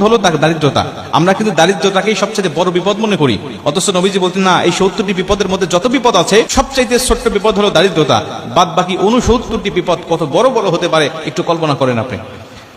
হলো তার দারিদ্রতা। আমরা কিন্তু দারিদ্রতাকেই সবচেয়ে বড় বিপদ মনে করি। অথচ নবীজি বলতেন, না, এই সত্তরটি বিপদের মধ্যে যত বিপদ আছে, সবচাইতে ছোট্ট বিপদ হলো দারিদ্রতা। বাদ বাকি অনুসত্তরটি বিপদ কত বড় বড় হতে পারে, একটু কল্পনা করেন আপনি।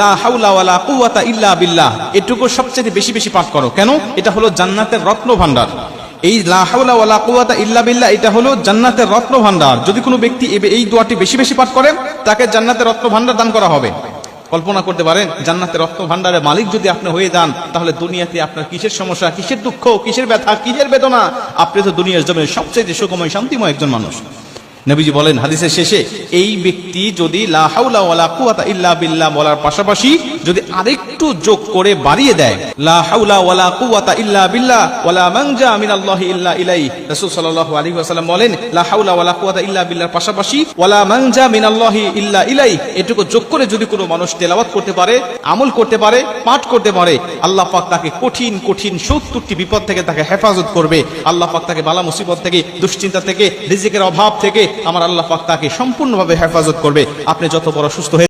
লা ইল্লা বিল্লাহ। এটুকু সবচেয়ে বেশি বেশি পাঠ করো। কেন? এটা হলো জান্নাতের রত্ন ভান্ডার এই লা কুওয়াতা ইল্লা বিল্লাহ, এটা হলো জান্নাতের রত্ন ভান্ডার যদি কোনো ব্যক্তি এই দোয়াটি বেশি বেশি পাঠ করে, তাকে জান্নাতের রত্ন ভান্ডার দান করা হবে। কল্পনা করতে পারেন, জান্নাতের রত্ন ভান্ডারের মালিক যদি আপনি হয়ে যান, তাহলে দুনিয়াতে আপনার কিসের সমস্যা, কিসের দুঃখ, কিসের ব্যথা, কিসের বেদনা? আপনি তো দুনিয়ার জমির সবচেয়ে সুখময়, শান্তিময় একজন মানুষ। নবীজি বলেন হাদিসের শেষে, এই ব্যক্তি যদি বলার পাশাপাশি যদি আরেকটু যোগ করে বাড়িয়ে দেয় পাশাপাশি এটুকু যোগ করে যদি কোনো মানুষ তেলাওয়াত করতে পারে, আমল করতে পারে, পাঠ করতে পারে, আল্লাহ পাক তাকে কঠিন কঠিন সত্তরটি বিপদ থেকে তাকে হেফাজত করবে। আল্লাহ পাক তাকে বালা মুসিবত থেকে, দুশ্চিন্তা থেকে, রিজিকের অভাব থেকে আমার আল্লাহ পাক তাকে সম্পূর্ণভাবে হেফাজত করবে। আপনি যত বড় সুস্থ হয়ে